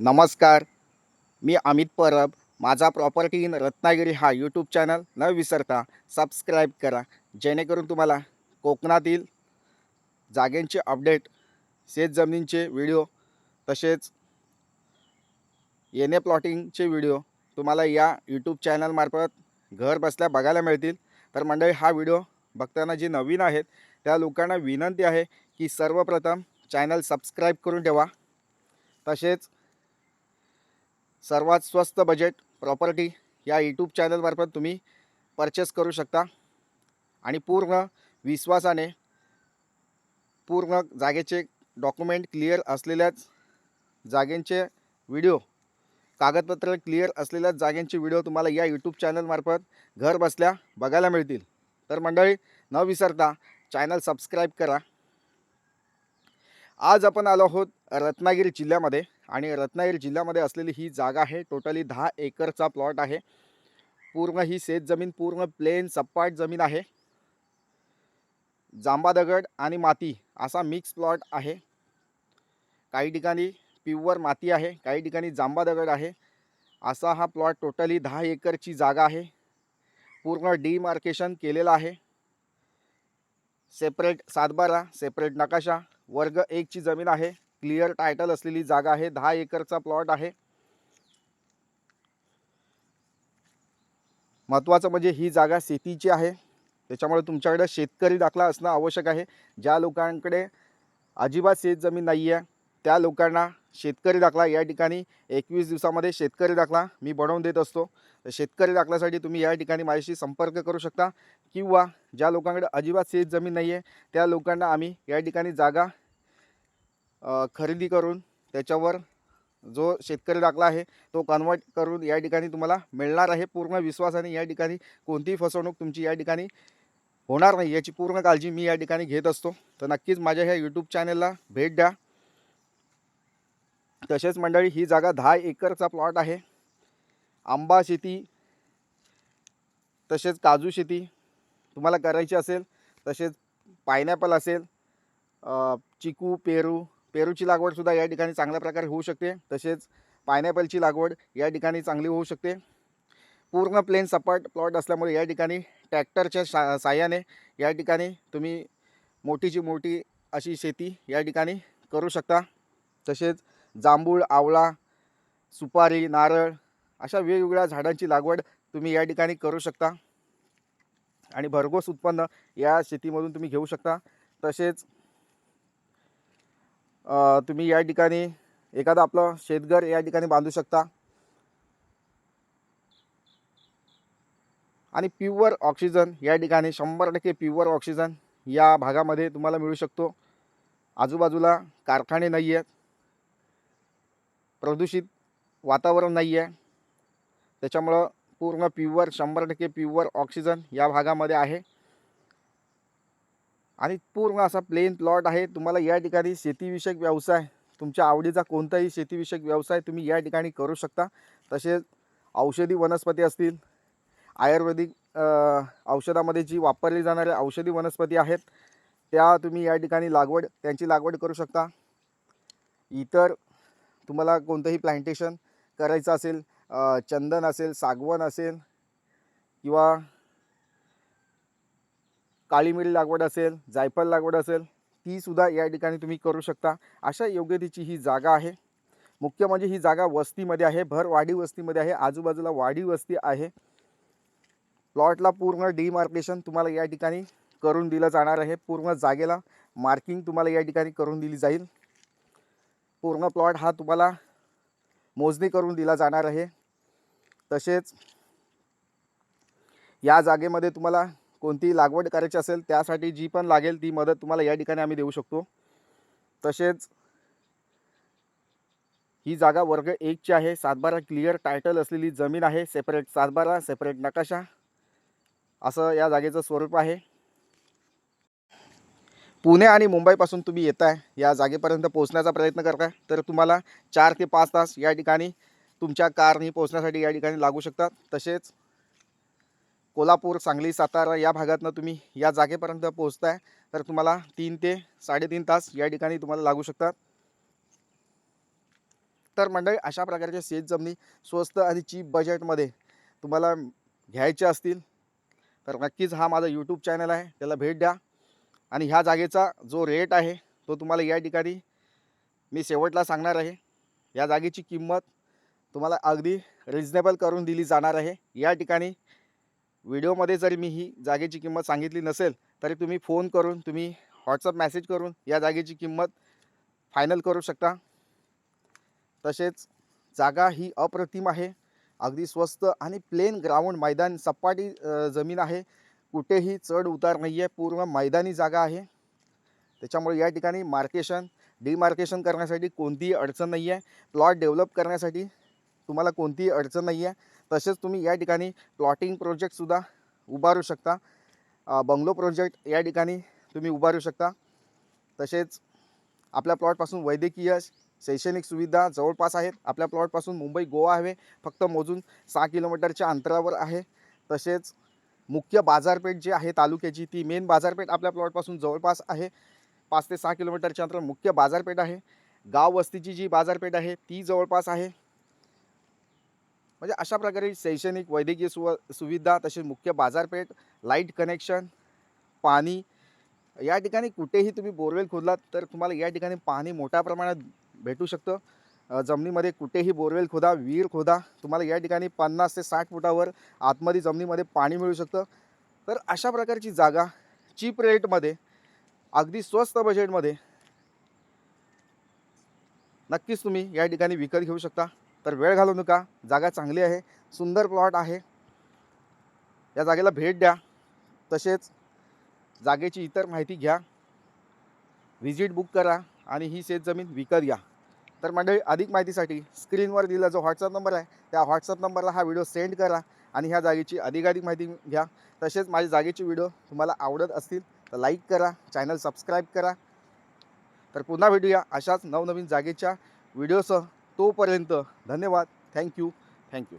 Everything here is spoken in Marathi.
नमस्कार. मी अमित परब. माझा प्रॉपर्टी इन रत्नागिरी हा यूट्यूब चॅनल न विसरता सबस्क्राईब करा. जेणेकरून तुम्हाला कोकणातील जागेंचे अपडेट शेत जमिनींचे व्हिडिओ तसेच येणे प्लॉटिंगचे व्हिडिओ तुम्हाला या यूट्यूब चॅनलमार्फत घर बसल्या बघायला मिळतील. तर मंडळी हा व्हिडिओ बघताना जे नवीन आहेत त्या लोकांना विनंती आहे की सर्वप्रथम चॅनल सबस्क्राईब करून ठेवा. तसेच सर्वात स्वस्त बजेट प्रॉपर्टी या यूट्यूब चॅनलमार्फत तुम्ही परचेस करू शकता. आणि पूर्ण विश्वासाने पूर्ण जागेचे डॉक्युमेंट क्लिअर असलेल्याच जागेंचे व्हिडिओ कागदपत्र क्लिअर असलेल्याच जागेंचे व्हिडिओ तुम्हाला या यूट्यूब चॅनलमार्फत घर बसल्या बघायला मिळतील. तर मंडळी न विसरता चॅनल सबस्क्राईब करा. आज आपण आलो आहोत रत्नागिरी जिल्ह्यामध्ये. आणि रत्नागिरी जिल्ह्यामध्ये असलेली ही जागा आहे. टोटली दहा एकरचा प्लॉट आहे. पूर्ण ही शेत जमीन पूर्ण प्लेन सपाट जमीन आहे. जांबा दगड आणि माती असा मिक्स प्लॉट आहे. काही ठिकाणी पिव्वर माती आहे काही ठिकाणी जांबा दगड आहे. असा हा प्लॉट टोटली दहा एकरची जागा आहे. पूर्ण डिमार्केशन केलेलं आहे. सेपरेट सातबारा सेपरेट नकाशा वर्ग एकची जमीन आहे. क्लिअर टायटल असलेली जागा आहे. दहा एकरचा प्लॉट आहे. महत्त्वाचं म्हणजे ही जागा शेतीची आहे. त्याच्यामुळे तुमच्याकडे शेतकरी दाखला असणं आवश्यक आहे. ज्या लोकांकडे अजिबात शेत जमीन नाही आहे त्या लोकांना शेतकरी दाखला या ठिकाणी एकवीस दिवसामध्ये शेतकरी दाखला मी बनवून देत असतो. तर शेतकरी दाखल्यासाठी तुम्ही या ठिकाणी माझ्याशी संपर्क करू शकता. किंवा ज्या लोकांकडे अजिबात शेत जमीन नाही आहे त्या लोकांना आम्ही या ठिकाणी जागा खरेदी करून त्याच्यावर जो शेतकरी लागला आहे तो कन्वर्ट करून या ठिकाणी तुम्हाला मिळणार आहे. पूर्ण विश्वासाने या ठिकाणी कोणतीही फसवणूक तुमची या ठिकाणी होणार नाही. याची पूर्ण काळजी मी या ठिकाणी घेत असतो. तर नक्कीच माझ्या ह्या यूट्यूब चॅनलला भेट द्या. तसेच मंडळी ही जागा दहा एकरचा प्लॉट आहे. आंबा शेती तसेच काजू शेती तुम्हाला करायची असेल तसेच पायनॅपल असेल चिकू पेरू पेरूची लागवडसुद्धा या ठिकाणी चांगल्या प्रकारे होऊ शकते. तसेच पायनॅपलची लागवड या ठिकाणी चांगली होऊ शकते. पूर्ण प्लेन सपाट प्लॉट असल्यामुळे या ठिकाणी ट्रॅक्टरच्या शा साह्याने या ठिकाणी तुम्ही मोठीची मोठी अशी शेती या ठिकाणी करू शकता. तसेच जांभूळ आवळा सुपारी नारळ अशा वेगवेगळ्या झाडांची लागवड तुम्ही या ठिकाणी करू शकता. आणि भरघोस उत्पन्न या शेतीमधून तुम्ही घेऊ शकता. तसेच तुम्ही या ठिकाणी एखादं आपलं शेतघर या ठिकाणी बांधू शकता. आणि प्युअर ऑक्सिजन या ठिकाणी शंभर टक्के प्युअर ऑक्सिजन या भागामध्ये तुम्हाला मिळू शकतो. आजूबाजूला कारखाने नाही आहेत प्रदूषित वातावरण नाही आहे त्याच्यामुळं पूर्ण प्युअर शंभर टक्के प्युअर ऑक्सिजन या भागामध्ये आहे. आणि पूर्ण असा प्लेन प्लॉट आहे. तुम्हाला या ठिकाणी शेतीविषयक व्यवसाय तुमच्या आवडीचा कोणताही शेतीविषयक व्यवसाय तुम्ही या ठिकाणी करू शकता. तसेच औषधी वनस्पती असतील आयुर्वेदिक औषधामध्ये जी वापरली जाणाऱ्या औषधी वनस्पती आहेत त्या तुम्ही या ठिकाणी लागवड त्यांची लागवड करू शकता. इतर तुम्हाला कोणतंही प्लांटेशन करायचं असेल चंदन असेल सागवण असेल किंवा काळी मिरी लागवड असेल जायफळ लागवड असेल तीसुद्धा या ठिकाणी तुम्ही करू शकता. अशा योग्यतेची ही जागा आहे. मुख्य म्हणजे ही जागा वस्तीमध्ये आहे भर वाडी वस्तीमध्ये आहे आजूबाजूला वाडी वस्ती आहे. प्लॉटला पूर्ण डिमार्केशन तुम्हाला या ठिकाणी करून दिलं जाणार आहे. पूर्ण जागेला मार्किंग तुम्हाला या ठिकाणी करून दिली जाईल. पूर्ण प्लॉट हा तुम्हाला मोजणी करून दिला जाणार आहे. तसेच या जागेमध्ये तुम्हाला कोणती लागवड करायची असेल त्यासाठी जी पण लागेल ती मदत तुम्हाला या ठिकाणी आम्ही देऊ शकतो. तसेच ही जागा वर्ग एकची आहे. सातबारा क्लिअर टायटल असलेली जमीन आहे. सेपरेट सातबारा सेपरेट नकाशा. असं या जागेचं स्वरूप आहे. पुणे आणि मुंबईपासून तुम्ही येत आहे या जागेपर्यंत पोहोचण्याचा प्रयत्न करताय तर तुम्हाला चार ते पाच तास या ठिकाणी तुमच्या कारनी पोहोचण्यासाठी या ठिकाणी लागू शकतात. तसेच कोल्हापूर सांगली सातारा या भागातनं तुम्ही या जागेपर्यंत पोहोचताय तर तुम्हाला तीन ते साडेतीन तास या ठिकाणी तुम्हाला लागू शकतात. तर मंडळी अशा प्रकारच्या शेत जमिनी स्वस्त आणि चीप बजेटमध्ये तुम्हाला घ्यायचे असतील तर नक्कीच हा माझा यूट्यूब चॅनल आहे त्याला भेट द्या. आणि ह्या जागेचा जो रेट आहे तो तुम्हाला या ठिकाणी मी शेवटला सांगणार आहे. या जागेची किंमत तुम्हाला अगदी रिजनेबल करून दिली जाणार आहे. या ठिकाणी व्हिडिओमध्ये जरी मी ही जागेची किंमत सांगितली नसेल तरी तुम्ही फोन करून तुम्ही व्हॉट्सअप मॅसेज करून या जागेची किंमत फायनल करू शकता. तसेच जागा ही अप्रतिम आहे. अगदी स्वस्त आणि प्लेन ग्राउंड मैदान सपाटी जमीन आहे. कुठेही चढ उतार नाही आहे पूर्ण मैदानी जागा आहे. त्याच्यामुळे या ठिकाणी मार्केशन डिमार्केशन करण्यासाठी कोणतीही अडचण नाही आहे प्लॉट डेव्हलप करण्यासाठी तुम्हाला कोणतीही अडचण नाही आहे तसेच तुम्ही या ठिकाणी प्लॉटिंग प्रोजेक्टसुद्धा उभारू शकता. बंगलो प्रोजेक्ट या ठिकाणी तुम्ही उभारू शकता. तसेच आपल्या प्लॉटपासून वैद्यकीय शैक्षणिक सुविधा जवळपास आहेत. आपल्या प्लॉटपासून मुंबई गोवा हवे. फक्त मोजून सहा किलोमीटरच्या अंतरावर आहे. तसेच मुख्य बाजारपेठ जी आहे तालुक्याची ती मेन बाजारपेठ आपल्या प्लॉटपासून जवळपास आहे. पाच ते सहा किलोमीटरच्या अंतर मुख्य बाजारपेठ आहे. गाव वस्तीची जी बाजारपेठ आहे ती जवळपास आहे. म्हणजे अशा प्रकारे शैक्षणिक वैद्यकीय सुव सुविधा तसेच मुख्य बाजारपेठ लाइट कनेक्शन पाणी या ठिकाणी कुठेही तुम्ही बोरवेल खोदलात तर तुम्हाला या ठिकाणी पाणी मोठ्या प्रमाणात भेटू शकतं. जमिनीमध्ये कुठेही बोरवेल खोदा विहीर खोदा तुम्हाला या ठिकाणी पन्नास ते साठ फुटावर आतमध्ये जमिनीमध्ये पाणी मिळू शकतं. तर अशा प्रकारची जागा चीप रेटमध्ये अगदी स्वस्त बजेटमध्ये नक्कीच तुम्ही या ठिकाणी विकत घेऊ शकता. तर वेळ घालवू नका. जागा चांगली आहे. सुंदर प्लॉट आहे. या जागेला भेट द्या. तसेच जागेची इतर माहिती घ्या. व्हिजिट बुक करा आणि ही शेतजमीन विकत घ्या. तर मंडळी अधिक माहितीसाठी स्क्रीनवर दिला जो व्हॉट्सअप नंबर आहे त्या व्हॉट्सअप नंबरला हा व्हिडिओ सेंड करा आणि ह्या जागेची अधिकाधिक माहिती घ्या. तसेच माझ्या जागेची व्हिडिओ तुम्हाला आवडत असतील तर लाईक करा चॅनल सबस्क्राईब करा. तर पुन्हा भेटूया अशाच नवनवीन जागेच्या व्हिडिओसह तोपर्यंत धन्यवाद. Thank you thank you